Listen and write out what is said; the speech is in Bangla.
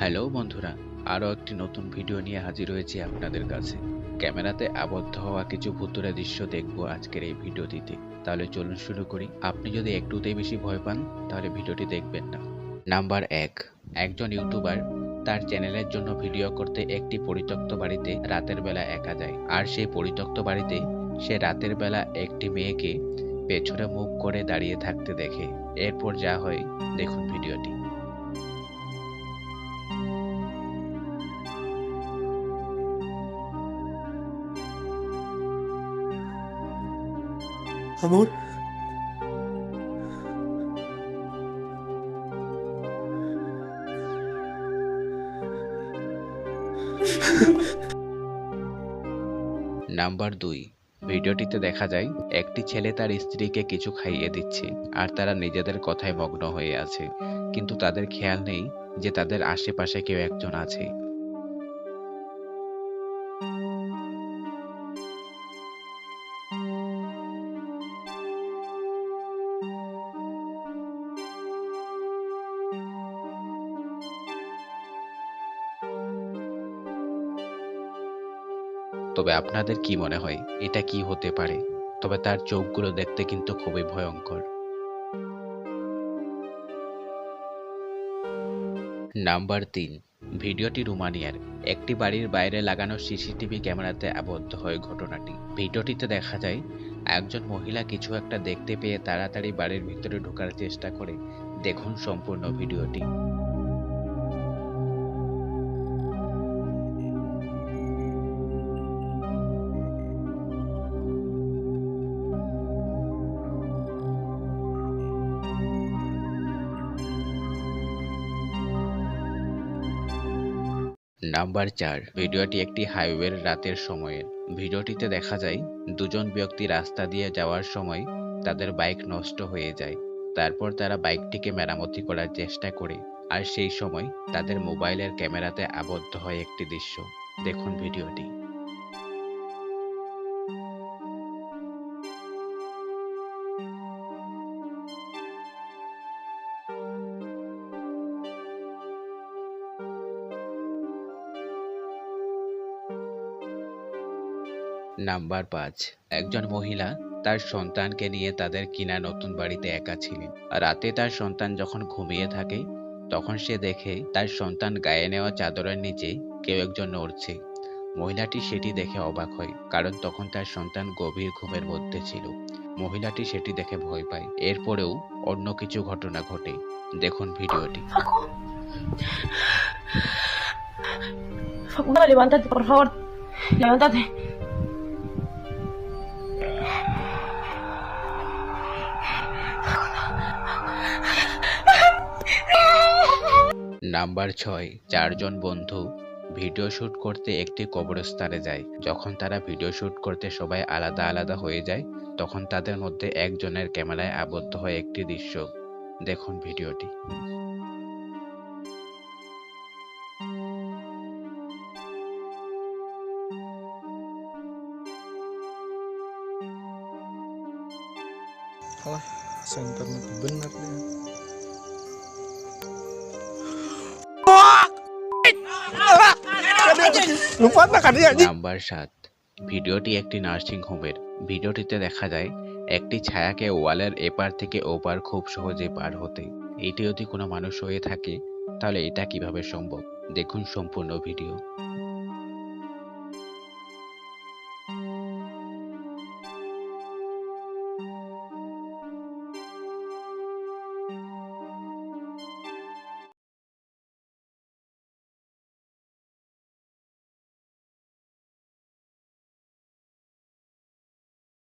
হ্যালো বন্ধুরা, আরও একটি নতুন ভিডিও নিয়ে হাজির হয়েছি আপনাদের কাছে। ক্যামেরাতে আবদ্ধ হওয়া কিছু ভুতুরে দৃশ্য দেখব আজকের এই ভিডিওটিতে। তাহলে চলুন শুরু করি। আপনি যদি একটুতেই বেশি ভয় পান, তাহলে ভিডিওটি দেখবেন না। নাম্বার এক, একজন ইউটিউবার। তার চ্যানেলের জন্য ভিডিও করতে একটি পরিত্যক্ত বাড়িতে রাতের বেলা একা যায়। আর সেই পরিত্যক্ত বাড়িতে সে রাতের বেলা একটি মেয়েকে পেছনে মুখ করে দাঁড়িয়ে থাকতে দেখে। এরপর যা হয়, দেখুন ভিডিওটি। Amor. নাম্বার দুই। ভিডিওটিতে দেখা যায়, একটি ছেলে তার স্ত্রীকে কিছু খাইয়ে দিচ্ছে আর তারা নিজেদের কথায় মগ্ন হয়ে আছে। কিন্তু তাদের খেয়াল নেই যে তাদের আশেপাশে কেউ একজন আছে। তবে আপনাদের কি মনে হয়, এটা কি হতে পারে? তবে তার চোখগুলো দেখতে কিন্তু খুবই ভয়ঙ্কর। নাম্বার তিন। ভিডিওটি রুমানিয়ার। একটি বাড়ির বাইরে লাগানো সিসিটিভি ক্যামেরাতে আবদ্ধ হয় ঘটনাটি। ভিডিওটিতে দেখা যায়, একজন মহিলা কিছু একটা দেখতে পেয়ে তাড়াতাড়ি বাড়ির ভিতরে ঢোকার চেষ্টা করে। দেখুন সম্পূর্ণ ভিডিওটি। নাম্বার চার, ভিডিওটি একটি হাইওয়ের রাতের সময়ের। ভিডিওটিতে দেখা যায়, দুজন ব্যক্তি রাস্তা দিয়ে যাওয়ার সময় তাদের বাইক নষ্ট হয়ে যায়। তারপর তারা বাইকটিকে মেরামতি করার চেষ্টা করে, আর সেই সময় তাদের মোবাইলের ক্যামেরাতে আবদ্ধ হয় একটি দৃশ্য। দেখুন ভিডিওটি। নাম্বার পাঁচ একজন মহিলা তার সন্তানকে নিয়ে তাদের কিনা নতুন বাড়িতে একা ছিলেন রাতে তার সন্তান যখন ঘুমিয়ে থাকে তখন সে দেখে তার সন্তান গায়ে নেওয়া চাদরের নিচে কেউ একজন নড়ছে মহিলাটি সেটি দেখে অবাক হয় কারণ তখন তার সন্তান গভীর ঘুমের মধ্যে ছিল মহিলাটি সেটি দেখে ভয় পায় এরপরেও অন্য কিছু ঘটনা ঘটে দেখুন ভিডিওটি por favor. Levántate. নাম্বার ছয় চারজন বন্ধু ভিডিও শুট করতে একটি কবরস্থানে যায়। যখন তারা ভিডিও শুট করতে সবাই আলাদা আলাদা হয়ে যায় তখন তাদের মধ্যে একজনের ক্যামেরায় আবদ্ধ হয় একটি দৃশ্য। দেখুন ভিডিওটি। Alah, itu benar deh. না নাম্বার ভিডিওটি একটি নার্সিং হোমের। ভিডিওটিতে দেখা যায়, একটি ছায়াকে ওয়ালের এপার থেকে ওপার খুব সহজে পার হতে। এটি যদি কোনো মানুষ হয়ে থাকে, তাহলে এটা কীভাবে সম্ভব? দেখুন সম্পূর্ণ ভিডিও।